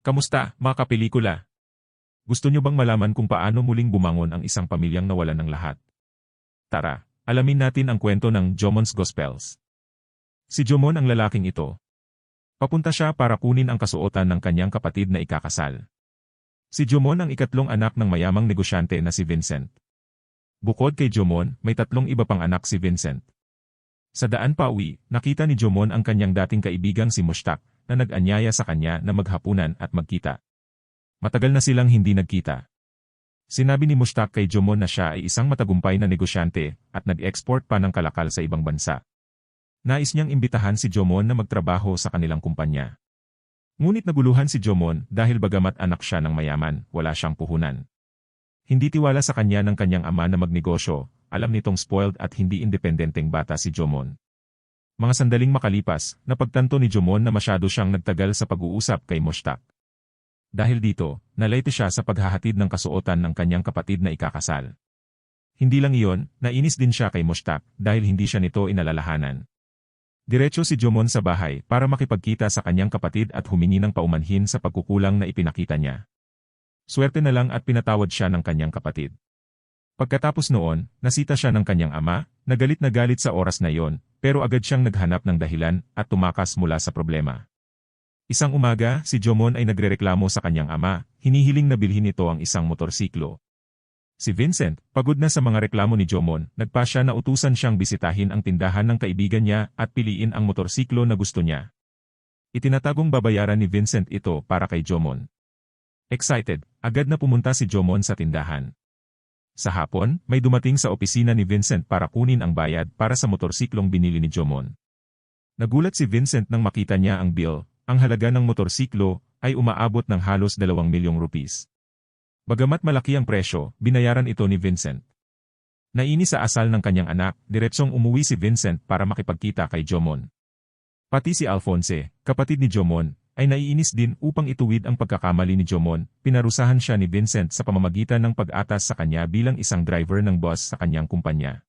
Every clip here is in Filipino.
Kamusta, mga kapelikula? Gusto nyo bang malaman kung paano muling bumangon ang isang pamilyang nawalan ng lahat? Tara, alamin natin ang kwento ng Jomon's Gospels. Si Jomon ang lalaking ito. Papunta siya para kunin ang kasuotan ng kanyang kapatid na ikakasal. Si Jomon ang ikatlong anak ng mayamang negosyante na si Vincent. Bukod kay Jomon, may tatlong iba pang anak si Vincent. Sa daan pa uwi, nakita ni Jomon ang kanyang dating kaibigang si Mustak, na nag-anyaya sa kanya na maghapunan at magkita. Matagal na silang hindi nagkita. Sinabi ni Mustak kay Jomon na siya ay isang matagumpay na negosyante at nag-export pa ng kalakal sa ibang bansa. Nais niyang imbitahan si Jomon na magtrabaho sa kanilang kumpanya. Ngunit naguluhan si Jomon dahil bagamat anak siya ng mayaman, wala siyang puhunan. Hindi tiwala sa kanya ng kanyang ama na magnegosyo, alam nitong spoiled at hindi independenteng bata si Jomon. Mga sandaling makalipas, napagtanto ni Jomon na masyado siyang nagtagal sa pag-uusap kay Mustak. Dahil dito, nalaite siya sa paghahatid ng kasuotan ng kanyang kapatid na ikakasal. Hindi lang iyon, nainis din siya kay Mustak dahil hindi siya nito inalalahanan. Diretso si Jomon sa bahay para makipagkita sa kanyang kapatid at humingi ng paumanhin sa pagkukulang na ipinakita niya. Swerte na lang at pinatawad siya ng kanyang kapatid. Pagkatapos noon, nasita siya ng kanyang ama, nagalit na galit sa oras na iyon, pero agad siyang naghanap ng dahilan at tumakas mula sa problema. Isang umaga, si Jomon ay nagrereklamo sa kanyang ama, hinihiling na bilhin nito ang isang motorsiklo. Si Vincent, pagod na sa mga reklamo ni Jomon, nagpa siya na utusan siyang bisitahin ang tindahan ng kaibigan niya at piliin ang motorsiklo na gusto niya. Itinatagong babayaran ni Vincent ito para kay Jomon. Excited, agad na pumunta si Jomon sa tindahan. Sa hapon, may dumating sa opisina ni Vincent para kunin ang bayad para sa motorsiklong binili ni Jomon. Nagulat si Vincent nang makita niya ang bill, ang halaga ng motorsiklo ay umaabot ng halos 2 milyong rupees. Bagamat malaki ang presyo, binayaran ito ni Vincent. Nainis sa asal ng kanyang anak, diretsong umuwi si Vincent para makipagkita kay Jomon. Pati si Alphonse, kapatid ni Jomon, ay naiinis din upang ituwid ang pagkakamali ni Jomon, pinarusahan siya ni Vincent sa pamamagitan ng pag-atas sa kanya bilang isang driver ng boss sa kanyang kumpanya.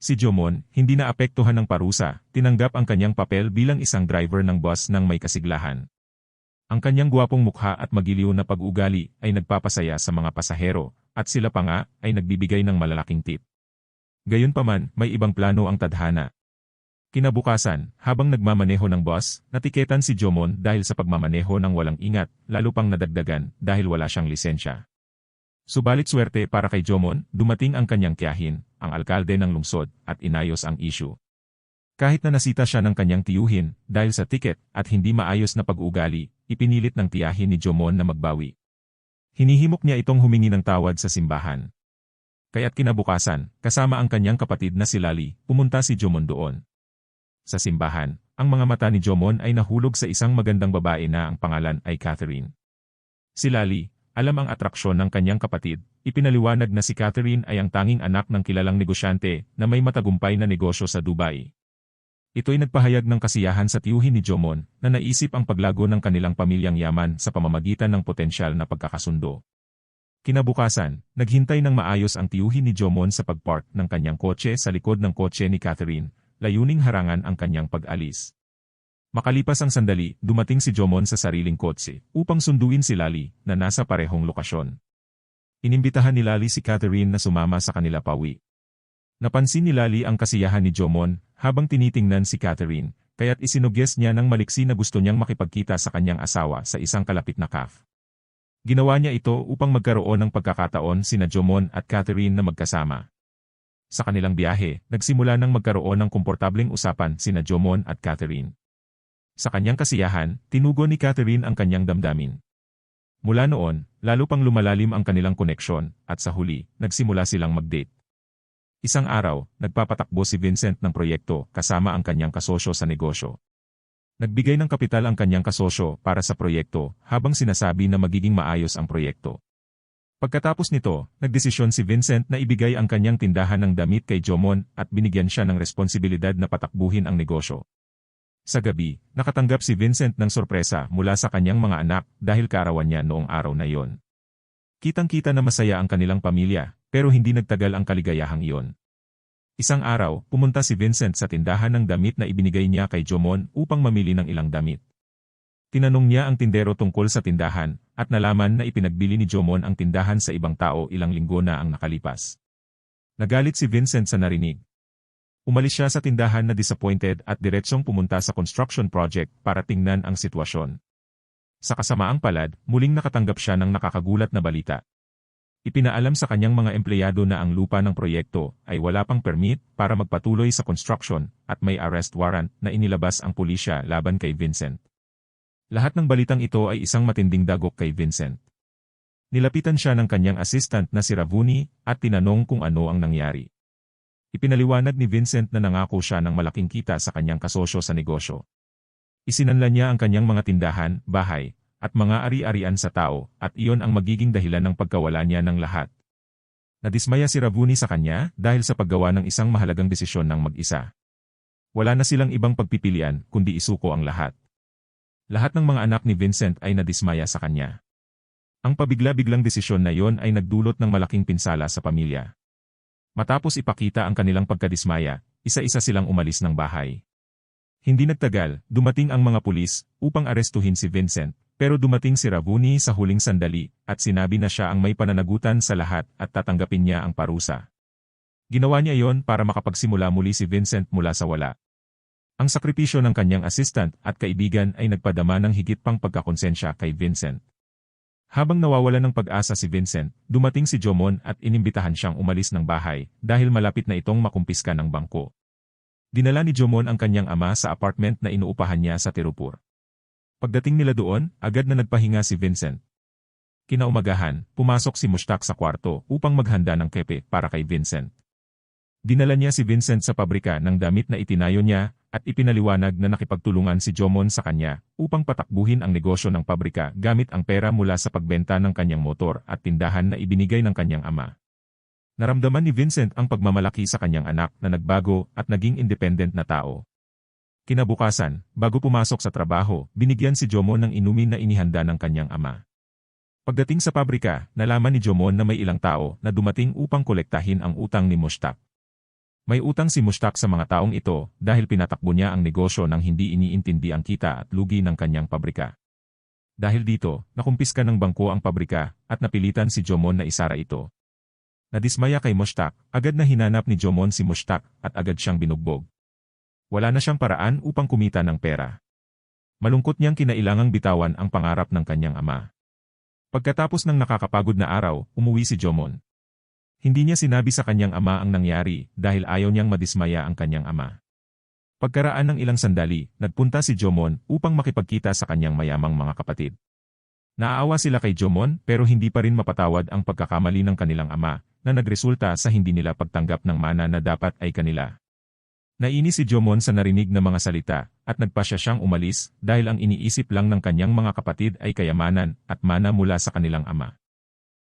Si Jomon, hindi na apektuhan ng parusa, tinanggap ang kanyang papel bilang isang driver ng boss ng may kasiglahan. Ang kanyang gwapong mukha at magiliw na pag-ugali ay nagpapasaya sa mga pasahero, at sila pa nga ay nagbibigay ng malalaking tip. Gayunpaman, may ibang plano ang tadhana, Kinabukasan, habang nagmamaneho ng bus, natiketan si Jomon dahil sa pagmamaneho ng walang ingat, lalo pang nadagdagan dahil wala siyang lisensya. Subalit swerte para kay Jomon, dumating ang kanyang tiyahin, ang alkalde ng lungsod, at inayos ang issue. Kahit na nasita siya ng kanyang tiyuhin, dahil sa tiket at hindi maayos na pag-ugali, ipinilit ng tiyahin ni Jomon na magbawi. Hinihimok niya itong humingi ng tawad sa simbahan. Kaya't kinabukasan, kasama ang kanyang kapatid na si Lali, pumunta si Jomon doon. Sa simbahan, ang mga mata ni Jomon ay nahulog sa isang magandang babae na ang pangalan ay Catherine. Si Lali, alam ang atraksyon ng kanyang kapatid, ipinaliwanag na si Catherine ay ang tanging anak ng kilalang negosyante na may matagumpay na negosyo sa Dubai. Ito'y nagpahayag ng kasiyahan sa tiyuhin ni Jomon na naisip ang paglago ng kanilang pamilyang yaman sa pamamagitan ng potensyal na pagkakasundo. Kinabukasan, naghintay ng maayos ang tiyuhin ni Jomon sa pagpark ng kanyang kotse sa likod ng kotse ni Catherine layuning harangan ang kanyang pag-alis. Makalipas ang sandali, dumating si Jomon sa sariling kotse upang sunduin si Lali na nasa parehong lokasyon. Inimbitahan ni Lali si Catherine na sumama sa kanila pawi. Napansin ni Lali ang kasiyahan ni Jomon habang tinitingnan si Catherine, kaya't isinugyes niya ng maliksi na gusto niyang makipagkita sa kanyang asawa sa isang kalapit na caf. Ginawa niya ito upang magkaroon ng pagkakataon sina Jomon at Catherine na magkasama. Sa kanilang biyahe, nagsimula ng magkaroon ng komportableng usapan sina Jomon at Catherine. Sa kanyang kasiyahan, tinugo ni Catherine ang kanyang damdamin. Mula noon, lalo pang lumalalim ang kanilang koneksyon, at sa huli, nagsimula silang mag-date. Isang araw, nagpapatakbo si Vincent ng proyekto kasama ang kanyang kasosyo sa negosyo. Nagbigay ng kapital ang kanyang kasosyo para sa proyekto habang sinasabi na magiging maayos ang proyekto. Pagkatapos nito, nagdesisyon si Vincent na ibigay ang kanyang tindahan ng damit kay Jomon at binigyan siya ng responsibilidad na patakbuhin ang negosyo. Sa gabi, nakatanggap si Vincent ng sorpresa mula sa kanyang mga anak dahil karawan niya noong araw na iyon. Kitang-kita na masaya ang kanilang pamilya, pero hindi nagtagal ang kaligayahang iyon. Isang araw, pumunta si Vincent sa tindahan ng damit na ibinigay niya kay Jomon upang mamili ng ilang damit. Tinanong niya ang tindero tungkol sa tindahan, at nalaman na ipinagbili ni Jomon ang tindahan sa ibang tao ilang linggo na ang nakalipas. Nagalit si Vincent sa narinig. Umalis siya sa tindahan na disappointed at diretsong pumunta sa construction project para tingnan ang sitwasyon. Sa kasamaang palad, muling nakatanggap siya ng nakakagulat na balita. Ipinaalam sa kanyang mga empleyado na ang lupa ng proyekto ay wala pang permit para magpatuloy sa construction at may arrest warrant na inilabas ang pulisya laban kay Vincent. Lahat ng balitang ito ay isang matinding dagok kay Vincent. Nilapitan siya ng kanyang assistant na si Ravuni at tinanong kung ano ang nangyari. Ipinaliwanag ni Vincent na nangako siya ng malaking kita sa kanyang kasosyo sa negosyo. Isinanla niya ang kanyang mga tindahan, bahay, at mga ari-arian sa tao, at iyon ang magiging dahilan ng pagkawala niya ng lahat. Nadismaya si Ravuni sa kanya dahil sa paggawa ng isang mahalagang desisyon ng mag-isa. Wala na silang ibang pagpipilian kundi isuko ang lahat. Lahat ng mga anak ni Vincent ay nadismaya sa kanya. Ang pabigla-biglang desisyon na iyon ay nagdulot ng malaking pinsala sa pamilya. Matapos ipakita ang kanilang pagkadismaya, isa-isa silang umalis ng bahay. Hindi nagtagal, dumating ang mga pulis upang arestuhin si Vincent, pero dumating si Ravuni sa huling sandali at sinabi na siya ang may pananagutan sa lahat at tatanggapin niya ang parusa. Ginawa niya yon para makapagsimula muli si Vincent mula sa wala. Ang sakripisyo ng kanyang assistant at kaibigan ay nagpadama ng higit pang pagkakonsensya kay Vincent. Habang nawawala ng pag-asa si Vincent, dumating si Jomon at inimbitahan siyang umalis ng bahay dahil malapit na itong makumpiska ng bangko. Dinala ni Jomon ang kanyang ama sa apartment na inuupahan niya sa Tirupur. Pagdating nila doon, agad na nagpahinga si Vincent. Kinaumagahan, pumasok si Mustak sa kwarto upang maghanda ng kepe para kay Vincent. Dinala niya si Vincent sa pabrika ng damit na itinayo niya at ipinaliwanag na nakipagtulungan si Jomon sa kanya upang patakbuhin ang negosyo ng pabrika gamit ang pera mula sa pagbenta ng kanyang motor at tindahan na ibinigay ng kanyang ama. Naramdaman ni Vincent ang pagmamalaki sa kanyang anak na nagbago at naging independent na tao. Kinabukasan, bago pumasok sa trabaho, binigyan si Jomon ng inumin na inihanda ng kanyang ama. Pagdating sa pabrika, nalaman ni Jomon na may ilang tao na dumating upang kolektahin ang utang ni Mustak. May utang si Mustak sa mga taong ito dahil pinatakbo niya ang negosyo nang hindi iniintindi ang kita at lugi ng kanyang pabrika. Dahil dito, nakumpiska ng bangko ang pabrika at napilitan si Jomon na isara ito. Nadismaya kay Mustak, agad na hinanap ni Jomon si Mustak at agad siyang binugbog. Wala na siyang paraan upang kumita ng pera. Malungkot niyang kinailangang bitawan ang pangarap ng kanyang ama. Pagkatapos ng nakakapagod na araw, umuwi si Jomon. Hindi niya sinabi sa kanyang ama ang nangyari dahil ayaw niyang madismaya ang kanyang ama. Pagkaraan ng ilang sandali, nagpunta si Jomon upang makipagkita sa kanyang mayamang mga kapatid. Naaawa sila kay Jomon pero hindi pa rin mapatawad ang pagkakamali ng kanilang ama na nagresulta sa hindi nila pagtanggap ng mana na dapat ay kanila. Nainis si Jomon sa narinig na mga salita, at nagpasya siyang umalis dahil ang iniisip lang ng kanyang mga kapatid ay kayamanan at mana mula sa kanilang ama.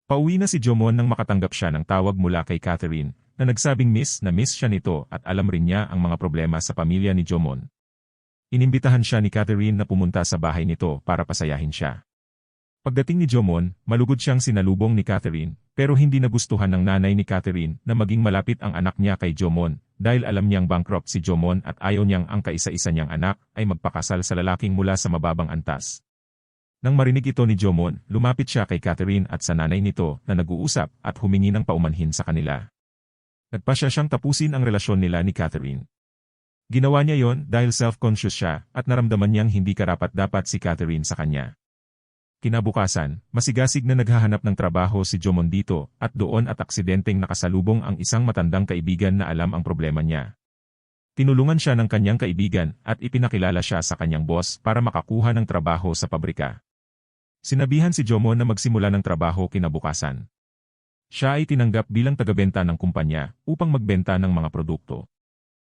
Pauwi na si Jomon nang makatanggap siya ng tawag mula kay Catherine, na nagsabing miss na miss siya nito at alam rin niya ang mga problema sa pamilya ni Jomon. Inimbitahan siya ni Catherine na pumunta sa bahay nito para pasayahin siya. Pagdating ni Jomon, malugod siyang sinalubong ni Catherine, pero hindi nagustuhan ng nanay ni Catherine na maging malapit ang anak niya kay Jomon dahil alam niyang bankrupt si Jomon at ayaw niyang ang kaisa-isa niyang anak ay magpakasal sa lalaking mula sa mababang antas. Nang marinig ito ni Jomon, lumapit siya kay Catherine at sa nanay nito na nag-uusap at humingi ng paumanhin sa kanila. Nagpasya siyang tapusin ang relasyon nila ni Catherine. Ginawa niya yon dahil self-conscious siya at naramdaman niyang hindi karapat-dapat si Catherine sa kanya. Kinabukasan, masigasig na naghahanap ng trabaho si Jomon dito at doon at aksidenteng nakasalubong ang isang matandang kaibigan na alam ang problema niya. Tinulungan siya ng kanyang kaibigan at ipinakilala siya sa kanyang boss para makakuha ng trabaho sa pabrika. Sinabihan si Jomon na magsimula ng trabaho kinabukasan. Siya ay tinanggap bilang tagabenta ng kumpanya upang magbenta ng mga produkto.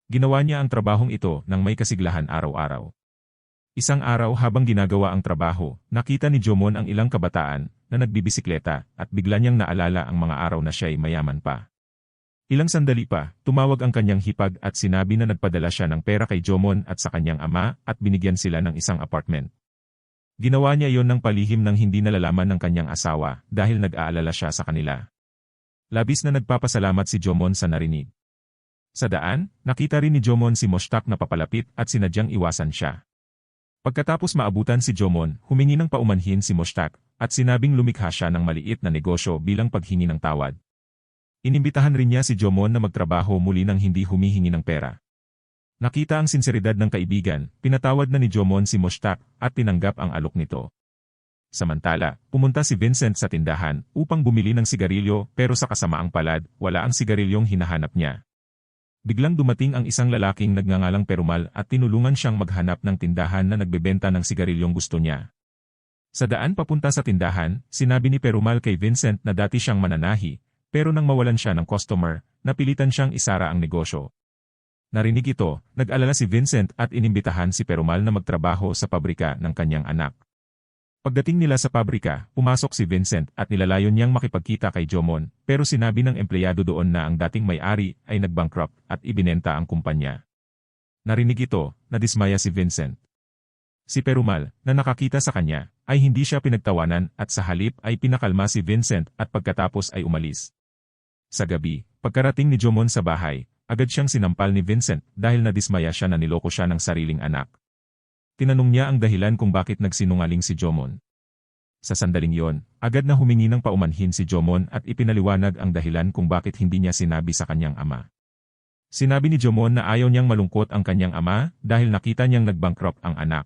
Ginawa niya ang trabahong ito nang may kasiglahan araw-araw. Isang araw habang ginagawa ang trabaho, nakita ni Jomon ang ilang kabataan na nagbibisikleta at bigla niyang naalala ang mga araw na siya'y mayaman pa. Ilang sandali pa, tumawag ang kanyang hipag at sinabi na nagpadala siya ng pera kay Jomon at sa kanyang ama at binigyan sila ng isang apartment. Ginawa niya yon ng palihim nang hindi nalalaman ng kanyang asawa dahil nag-aalala siya sa kanila. Labis na nagpapasalamat si Jomon sa narinig. Sa daan, nakita rin ni Jomon si Mostak na papalapit at sinadyang iwasan siya. Pagkatapos maabutan si Jomon, humingi ng paumanhin si Mostak at sinabing lumikha siya ng maliit na negosyo bilang paghingi ng tawad. Inimbitahan rin niya si Jomon na magtrabaho muli nang hindi humihingi ng pera. Nakita ang sinseridad ng kaibigan, pinatawad na ni Jomon si Mostak at tinanggap ang alok nito. Samantala, pumunta si Vincent sa tindahan upang bumili ng sigarilyo pero sa kasamaang palad, wala ang sigarilyong hinahanap niya. Biglang dumating ang isang lalaking nagngangalang Perumal at tinulungan siyang maghanap ng tindahan na nagbebenta ng sigarilyong gusto niya. Sa daan papunta sa tindahan, sinabi ni Perumal kay Vincent na dati siyang mananahi, pero nang mawalan siya ng customer, napilitan siyang isara ang negosyo. Narinig ito, nag-alala si Vincent at inimbitahan si Perumal na magtrabaho sa pabrika ng kanyang anak. Pagdating nila sa pabrika, pumasok si Vincent at nilalayon niyang makipagkita kay Jomon, pero sinabi ng empleyado doon na ang dating may-ari ay nagbankrupt at ibinenta ang kumpanya. Narinig ito, nadismaya si Vincent. Si Perumal, na nakakita sa kanya, ay hindi siya pinagtawanan at sa halip ay pinakalma si Vincent at pagkatapos ay umalis. Sa gabi, pagkarating ni Jomon sa bahay, agad siyang sinampal ni Vincent dahil nadismaya siya na niloko siya ng sariling anak. Tinanong niya ang dahilan kung bakit nagsinungaling si Jomon. Sa sandaling yon, agad na humingi ng paumanhin si Jomon at ipinaliwanag ang dahilan kung bakit hindi niya sinabi sa kanyang ama. Sinabi ni Jomon na ayaw niyang malungkot ang kanyang ama dahil nakita niyang nagbankrupt ang anak.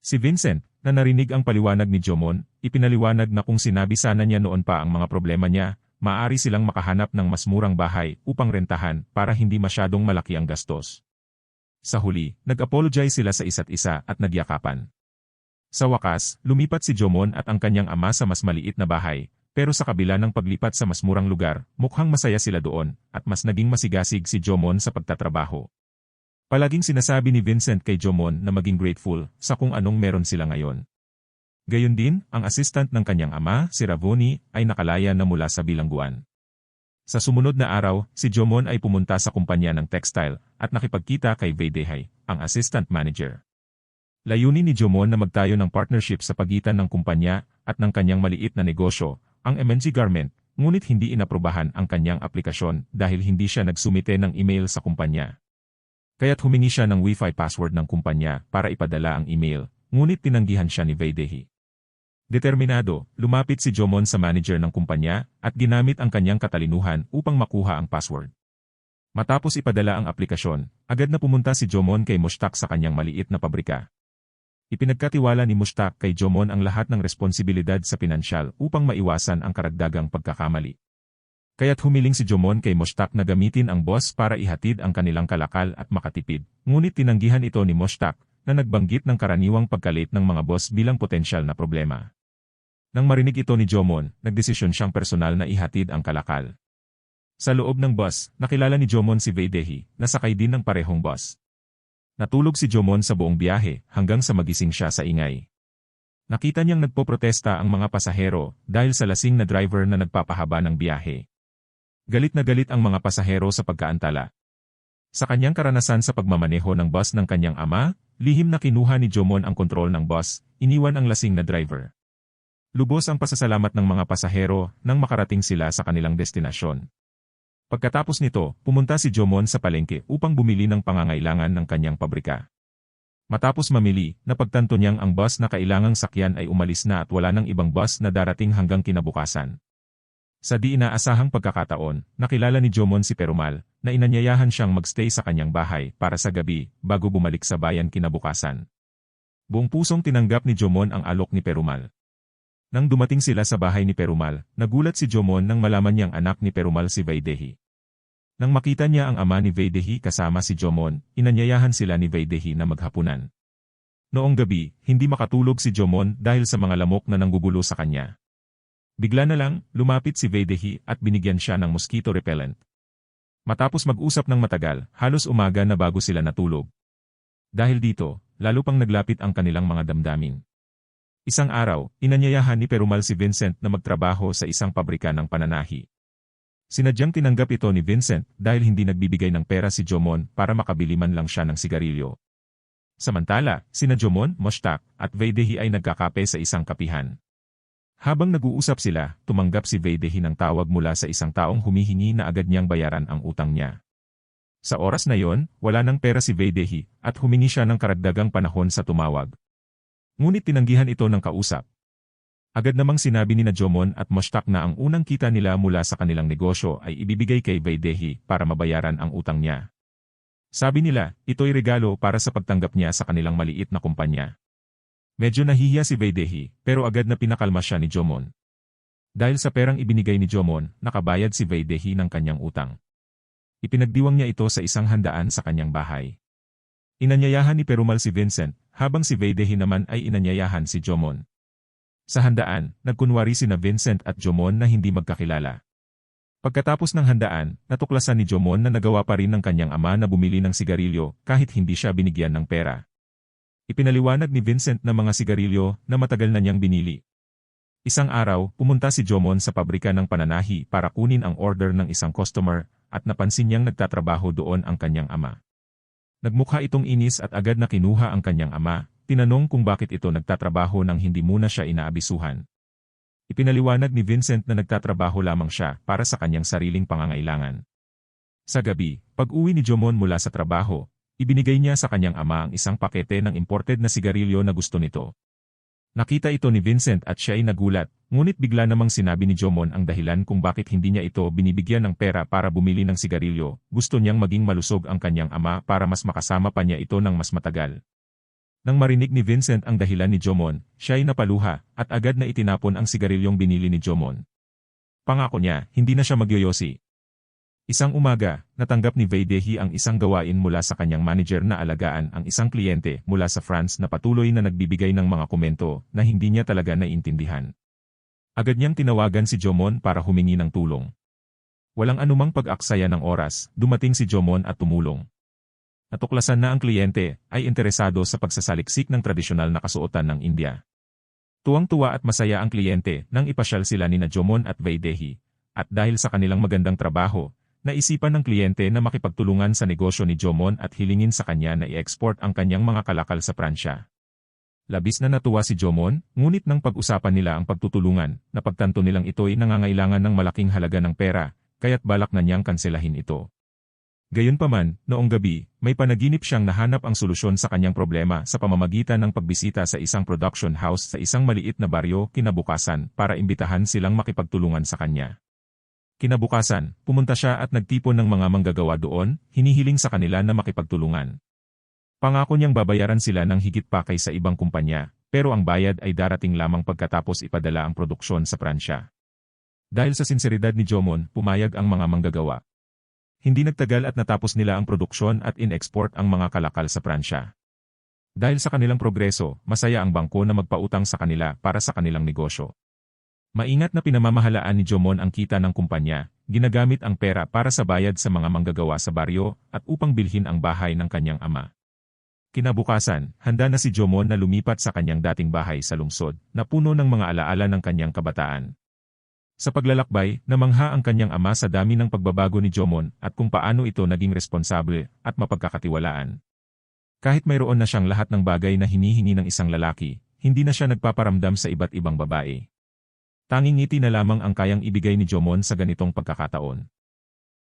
Si Vincent, na narinig ang paliwanag ni Jomon, ipinaliwanag na kung sinabi sana niya noon pa ang mga problema niya, maaari silang makahanap ng mas murang bahay upang rentahan para hindi masyadong malaki ang gastos. Sa huli, nag-apologize sila sa isa't isa at nagyakapan. Sa wakas, lumipat si Jomon at ang kanyang ama sa mas maliit na bahay, pero sa kabila ng paglipat sa mas murang lugar, mukhang masaya sila doon, at mas naging masigasig si Jomon sa pagtatrabaho. Palaging sinasabi ni Vincent kay Jomon na maging grateful sa kung anong meron sila ngayon. Gayon din, ang assistant ng kanyang ama, si Ravoni, ay nakalaya na mula sa bilangguan. Sa sumunod na araw, si Jomon ay pumunta sa kumpanya ng textile at nakipagkita kay Veydehay, ang assistant manager. Layunin ni Jomon na magtayo ng partnership sa pagitan ng kumpanya at ng kanyang maliit na negosyo, ang MNC Garment, ngunit hindi inaprubahan ang kanyang aplikasyon dahil hindi siya nagsumite ng email sa kumpanya. Kaya't humingi siya ng Wi-Fi password ng kumpanya para ipadala ang email, ngunit tinanggihan siya ni Veydehi. Determinado, lumapit si Jomon sa manager ng kumpanya at ginamit ang kanyang katalinuhan upang makuha ang password. Matapos ipadala ang aplikasyon, agad na pumunta si Jomon kay Mustak sa kanyang maliit na pabrika. Ipinagkatiwala ni Mustak kay Jomon ang lahat ng responsibilidad sa pinansyal upang maiwasan ang karagdagang pagkakamali. Kaya't humiling si Jomon kay Mustak na gamitin ang boss para ihatid ang kanilang kalakal at makatipid, ngunit tinanggihan ito ni Mustak na nagbanggit ng karaniwang pagkalit ng mga boss bilang potensyal na problema. Nang marinig ito ni Jomon, nagdesisyon siyang personal na ihatid ang kalakal. Sa loob ng bus, nakilala ni Jomon si Veydehi, na sakay din ng parehong bus. Natulog si Jomon sa buong biyahe hanggang sa magising siya sa ingay. Nakita niyang nagpoprotesta ang mga pasahero dahil sa lasing na driver na nagpapahaba ng biyahe. Galit na galit ang mga pasahero sa pagkaantala. Sa kanyang karanasan sa pagmamaneho ng bus ng kanyang ama, lihim na kinuha ni Jomon ang kontrol ng bus, iniwan ang lasing na driver. Lubos ang pasasalamat ng mga pasahero nang makarating sila sa kanilang destinasyon. Pagkatapos nito, pumunta si Jomon sa palengke upang bumili ng pangangailangan ng kanyang pabrika. Matapos mamili, napagtanto niyang ang bus na kailangang sakyan ay umalis na at wala ng ibang bus na darating hanggang kinabukasan. Sa di inaasahang pagkakataon, nakilala ni Jomon si Perumal, na inanyayahan siyang magstay sa kanyang bahay para sa gabi bago bumalik sa bayan kinabukasan. Buong pusong tinanggap ni Jomon ang alok ni Perumal. Nang dumating sila sa bahay ni Perumal, nagulat si Jomon nang malaman niyang anak ni Perumal si Vaidehi. Nang makita niya ang ama ni Vaidehi kasama si Jomon, inanyayahan sila ni Vaidehi na maghapunan. Noong gabi, hindi makatulog si Jomon dahil sa mga lamok na nanggugulo sa kanya. Bigla na lang, lumapit si Vaidehi at binigyan siya ng mosquito repellent. Matapos mag-usap ng matagal, halos umaga na bago sila natulog. Dahil dito, lalo pang naglapit ang kanilang mga damdamin. Isang araw, inanyayahan ni Perumal si Vincent na magtrabaho sa isang pabrika ng pananahi. Sinadyang tinanggap ito ni Vincent dahil hindi nagbibigay ng pera si Jomon para makabili man lang siya ng sigarilyo. Samantala, sina Jomon, Mostak, at Veydehi ay nagkakape sa isang kapihan. Habang nag-uusap sila, tumanggap si Veydehi ng tawag mula sa isang taong humihingi na agad niyang bayaran ang utang niya. Sa oras na yon, wala ng pera si Veydehi at humingi siya ng karagdagang panahon sa tumawag, Ngunit tinanggihan ito ng kausap. Agad namang sinabi ni na Jomon at Mostak na ang unang kita nila mula sa kanilang negosyo ay ibibigay kay Vaidehi para mabayaran ang utang niya. Sabi nila, ito'y regalo para sa pagtanggap niya sa kanilang maliit na kumpanya. Medyo nahihiya si Vaidehi, pero agad na pinakalma siya ni Jomon. Dahil sa perang ibinigay ni Jomon, nakabayad si Vaidehi ng kanyang utang. Ipinagdiwang niya ito sa isang handaan sa kanyang bahay. Inanyayahan ni Perumal si Vincent, habang si Vaidehi naman ay inanyayahan si Jomon. Sa handaan, nagkunwari sina Vincent at Jomon na hindi magkakilala. Pagkatapos ng handaan, natuklasan ni Jomon na nagawa pa rin ng kanyang ama na bumili ng sigarilyo kahit hindi siya binigyan ng pera. Ipinaliwanag ni Vincent na mga sigarilyo na matagal na niyang binili. Isang araw, pumunta si Jomon sa pabrika ng pananahi para kunin ang order ng isang customer at napansin niyang nagtatrabaho doon ang kanyang ama. Nagmukha itong inis at agad na kinuha ang kanyang ama Tinanong kung bakit ito nagtatrabaho nang hindi muna siya inaabisuhan. Ipinaliwanag ni Vincent na nagtatrabaho lamang siya para sa kanyang sariling pangangailangan. Sa gabi, pag-uwi ni Jomon mula sa trabaho, ibinigay niya sa kanyang ama ang isang pakete ng imported na sigarilyo na gusto nito. Nakita ito ni Vincent at siya ay nagulat, ngunit bigla namang sinabi ni Jomon ang dahilan kung bakit hindi niya ito binibigyan ng pera para bumili ng sigarilyo, gusto niyang maging malusog ang kanyang ama para mas makasama pa niya ito ng mas matagal. Nang marinig ni Vincent ang dahilan ni Jomon, siya ay napaluha at agad na itinapon ang sigarilyong binili ni Jomon. Pangako niya, hindi na siya magyoyosi. Isang umaga, natanggap ni Vaidehi ang isang gawain mula sa kanyang manager na alagaan ang isang kliyente mula sa France na patuloy na nagbibigay ng mga komento na hindi niya talaga naiintindihan. Agad niyang tinawagan si Jomon para humingi ng tulong. Walang anumang pag-aksaya ng oras, dumating si Jomon at tumulong. Natuklasan na ang kliyente ay interesado sa pagsasaliksik ng tradisyonal na kasuotan ng India. Tuwang-tuwa at masaya ang kliyente nang ipasyal sila ni na Jomon at Vaidehi, at dahil sa kanilang magandang trabaho, naisipan ng kliyente na makipagtulungan sa negosyo ni Jomon at hilingin sa kanya na i-export ang kanyang mga kalakal sa Pransya. Labis na natuwa si Jomon, ngunit nang pag-usapan nila ang pagtutulungan, napagtanto nilang ito'y nangangailangan ng malaking halaga ng pera, kaya't balak na niyang kanselahin ito. Gayunpaman, noong gabi, may panaginip siyang nahanap ang solusyon sa kanyang problema sa pamamagitan ng pagbisita sa isang production house sa isang maliit na baryo kinabukasan para imbitahan silang makipagtulungan sa kanya. Kinabukasan, pumunta siya at nagtipon ng mga manggagawa doon, hinihiling sa kanila na makipagtulungan. Pangako niyang babayaran sila ng higit pa kaysa ibang kumpanya, pero ang bayad ay darating lamang pagkatapos ipadala ang produksyon sa Pransya. Dahil sa sinseridad ni Jomon, pumayag ang mga manggagawa. Hindi nagtagal at natapos nila ang produksyon at in-export ang mga kalakal sa Pransya. Dahil sa kanilang progreso, masaya ang bangko na magpautang sa kanila para sa kanilang negosyo. Maingat na pinamamahalaan ni Jomon ang kita ng kumpanya, ginagamit ang pera para sa bayad sa mga manggagawa sa baryo at upang bilhin ang bahay ng kanyang ama. Kinabukasan, handa na si Jomon na lumipat sa kanyang dating bahay sa lungsod, na puno ng mga alaala ng kanyang kabataan. Sa paglalakbay, namangha ang kanyang ama sa dami ng pagbabago ni Jomon at kung paano ito naging responsable at mapagkakatiwalaan. Kahit mayroon na siyang lahat ng bagay na hinihingi ng isang lalaki, hindi na siya nagpaparamdam sa iba't ibang babae. Tanging ngiti na lamang ang kayang ibigay ni Jomon sa ganitong pagkakataon.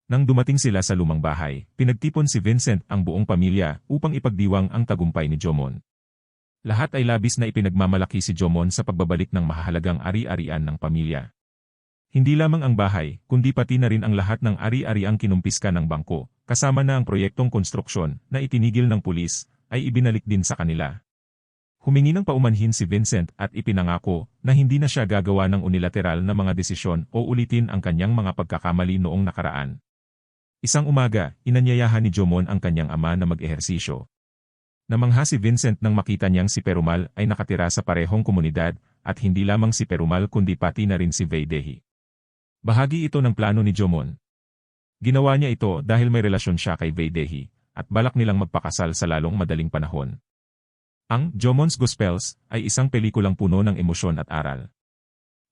Nang dumating sila sa lumang bahay, pinagtipon si Vincent ang buong pamilya upang ipagdiwang ang tagumpay ni Jomon. Lahat ay labis na ipinagmamalaki si Jomon sa pagbabalik ng mahalagang ari-arian ng pamilya. Hindi lamang ang bahay, kundi pati na rin ang lahat ng ari-ariang kinumpiska ng bangko, kasama na ang proyektong konstruksyon na itinigil ng pulis, ay ibinalik din sa kanila. Humingi ng paumanhin si Vincent at ipinangako na hindi na siya gagawa ng unilateral na mga desisyon o ulitin ang kanyang mga pagkakamali noong nakaraan. Isang umaga, inanyayahan ni Jomon ang kanyang ama na mag-ehersisyo. Namangha si Vincent nang makita niyang si Perumal ay nakatira sa parehong komunidad at hindi lamang si Perumal kundi pati na rin si Vaidehi. Bahagi ito ng plano ni Jomon. Ginawa niya ito dahil may relasyon siya kay Vaidehi, at balak nilang magpakasal sa lalong madaling panahon. Ang Jomon's Gospels ay isang pelikulang puno ng emosyon at aral.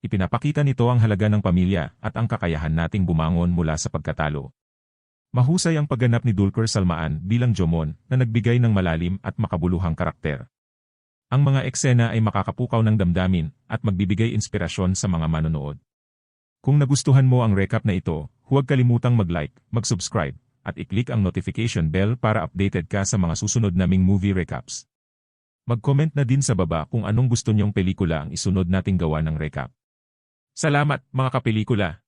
Ipinapakita nito ang halaga ng pamilya at ang kakayahan nating bumangon mula sa pagkatalo. Mahusay ang pagganap ni Dulker Salmaan bilang Jomon na nagbigay ng malalim at makabuluhang karakter. Ang mga eksena ay makakapukaw ng damdamin at magbibigay inspirasyon sa mga manonood. Kung nagustuhan mo ang recap na ito, huwag kalimutang mag-like, mag-subscribe, at i-click ang notification bell para updated ka sa mga susunod naming movie recaps. Mag-comment na din sa baba kung anong gusto niyong pelikula ang isunod nating gawa ng recap. Salamat, mga kapelikula!